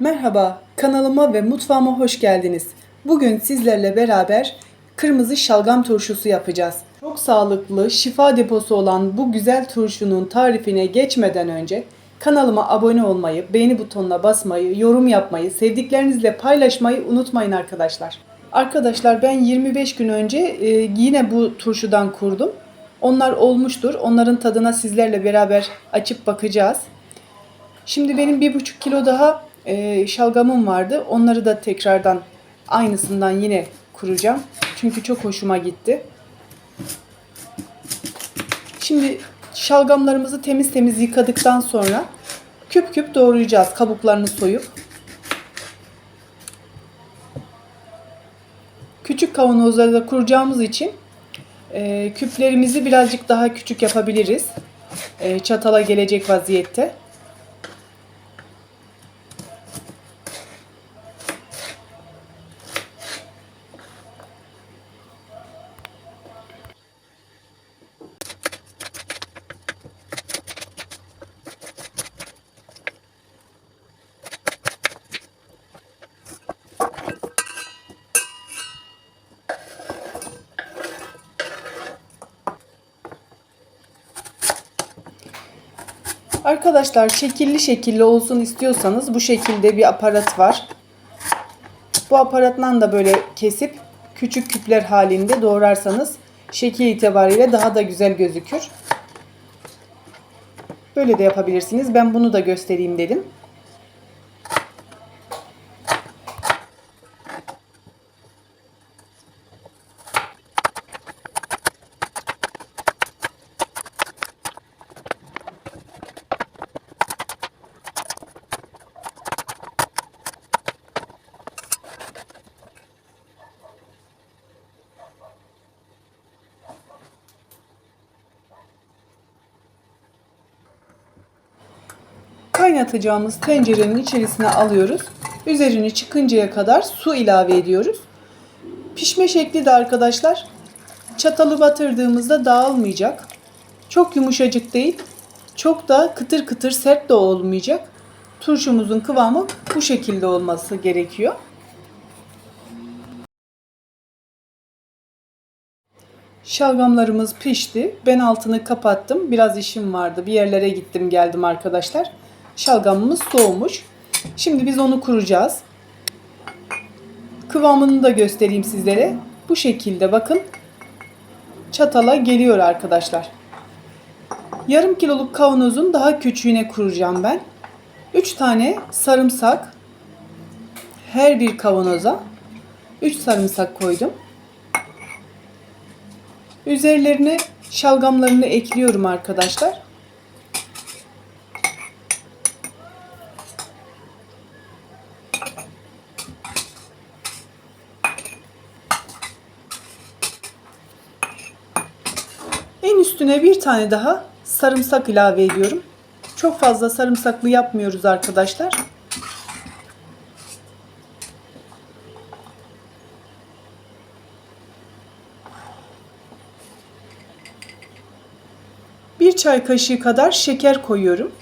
Merhaba, kanalıma ve mutfağıma hoş geldiniz. Bugün sizlerle beraber kırmızı şalgam turşusu yapacağız. Çok sağlıklı, şifa deposu olan bu güzel turşunun tarifine geçmeden önce kanalıma abone olmayı, beğeni butonuna basmayı, yorum yapmayı, sevdiklerinizle paylaşmayı unutmayın arkadaşlar. Arkadaşlar ben 25 gün önce e, yine bu turşudan kurdum. Onlar olmuştur. Onların tadına sizlerle beraber açıp bakacağız. Şimdi benim bir buçuk kilo daha e, şalgamım vardı. Onları da tekrardan aynısından yine kuracağım. Çünkü çok hoşuma gitti. Şimdi şalgamlarımızı temiz temiz yıkadıktan sonra küp küp doğrayacağız kabuklarını soyup. Küçük kavanozlarda kuracağımız için e, küplerimizi birazcık daha küçük yapabiliriz. E, çatala gelecek vaziyette. Arkadaşlar şekilli şekilli olsun istiyorsanız bu şekilde bir aparat var. Bu aparatla da böyle kesip küçük küpler halinde doğrarsanız şekil itibariyle daha da güzel gözükür. Böyle de yapabilirsiniz. Ben bunu da göstereyim dedim. Kaynatacağımız tencerenin içerisine alıyoruz. Üzerini çıkıncaya kadar su ilave ediyoruz. Pişme şekli de arkadaşlar çatalı batırdığımızda dağılmayacak. Çok yumuşacık değil, çok da kıtır kıtır sert de olmayacak. Turşumuzun kıvamı bu şekilde olması gerekiyor. Şalgamlarımız pişti. Ben altını kapattım. Biraz işim vardı. Bir yerlere gittim geldim arkadaşlar. Şalgamımız soğumuş. Şimdi biz onu kuracağız. Kıvamını da göstereyim sizlere. Bu şekilde bakın. Çatala geliyor arkadaşlar. Yarım kiloluk kavanozun daha küçüğüne kuracağım ben. 3 tane sarımsak her bir kavanoza 3 sarımsak koydum. Üzerlerine şalgamlarını ekliyorum arkadaşlar. En üstüne bir tane daha sarımsak ilave ediyorum. Çok fazla sarımsaklı yapmıyoruz arkadaşlar. Bir çay kaşığı kadar şeker koyuyorum.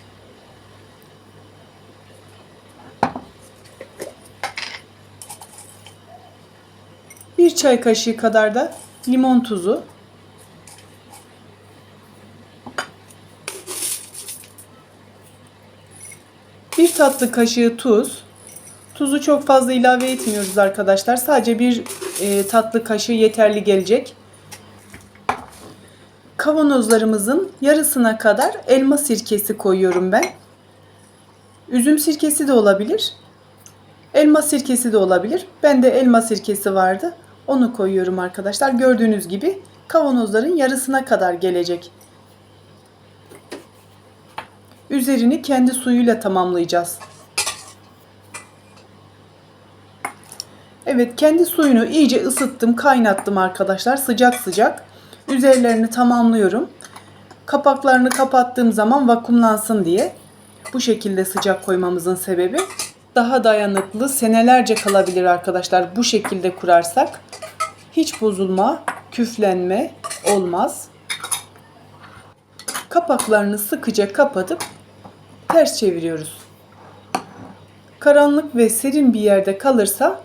Bir çay kaşığı kadar da limon tuzu. Tatlı kaşığı tuz. Tuzu çok fazla ilave etmiyoruz arkadaşlar. Sadece bir e, tatlı kaşığı yeterli gelecek. Kavanozlarımızın yarısına kadar elma sirkesi koyuyorum ben. Üzüm sirkesi de olabilir. Elma sirkesi de olabilir. Bende elma sirkesi vardı. Onu koyuyorum arkadaşlar. Gördüğünüz gibi kavanozların yarısına kadar gelecek. Üzerini kendi suyuyla tamamlayacağız. Evet kendi suyunu iyice ısıttım, kaynattım arkadaşlar. Sıcak sıcak. Üzerlerini tamamlıyorum. Kapaklarını kapattığım zaman vakumlansın diye. Bu şekilde sıcak koymamızın sebebi daha dayanıklı, senelerce kalabilir arkadaşlar. Bu şekilde kurarsak hiç bozulma, küflenme olmaz. Kapaklarını sıkıca kapatıp ters çeviriyoruz. Karanlık ve serin bir yerde kalırsa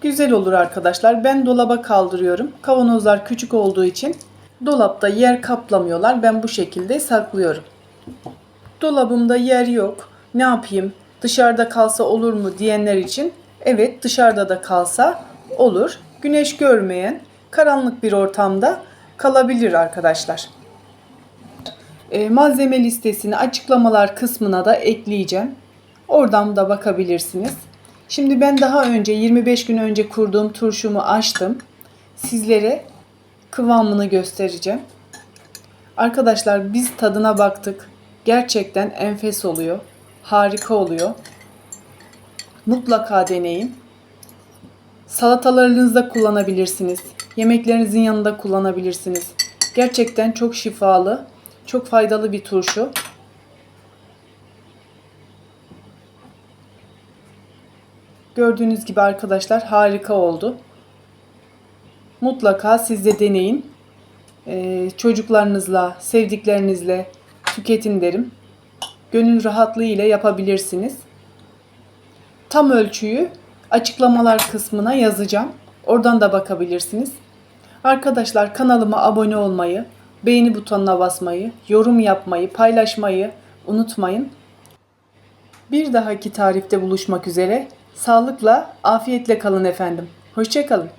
güzel olur arkadaşlar. Ben dolaba kaldırıyorum. Kavanozlar küçük olduğu için dolapta yer kaplamıyorlar. Ben bu şekilde saklıyorum. Dolabımda yer yok. Ne yapayım? Dışarıda kalsa olur mu diyenler için evet dışarıda da kalsa olur. Güneş görmeyen karanlık bir ortamda kalabilir arkadaşlar. E, malzeme listesini açıklamalar kısmına da ekleyeceğim. Oradan da bakabilirsiniz. Şimdi ben daha önce 25 gün önce kurduğum turşumu açtım. Sizlere kıvamını göstereceğim. Arkadaşlar biz tadına baktık. Gerçekten enfes oluyor. Harika oluyor. Mutlaka deneyin. Salatalarınızda kullanabilirsiniz. Yemeklerinizin yanında kullanabilirsiniz. Gerçekten çok şifalı, çok faydalı bir turşu. Gördüğünüz gibi arkadaşlar harika oldu. Mutlaka siz de deneyin. Ee, çocuklarınızla, sevdiklerinizle tüketin derim. Gönül rahatlığı ile yapabilirsiniz. Tam ölçüyü açıklamalar kısmına yazacağım. Oradan da bakabilirsiniz. Arkadaşlar kanalıma abone olmayı, beğeni butonuna basmayı, yorum yapmayı, paylaşmayı unutmayın. Bir dahaki tarifte buluşmak üzere. Sağlıkla, afiyetle kalın efendim. Hoşçakalın.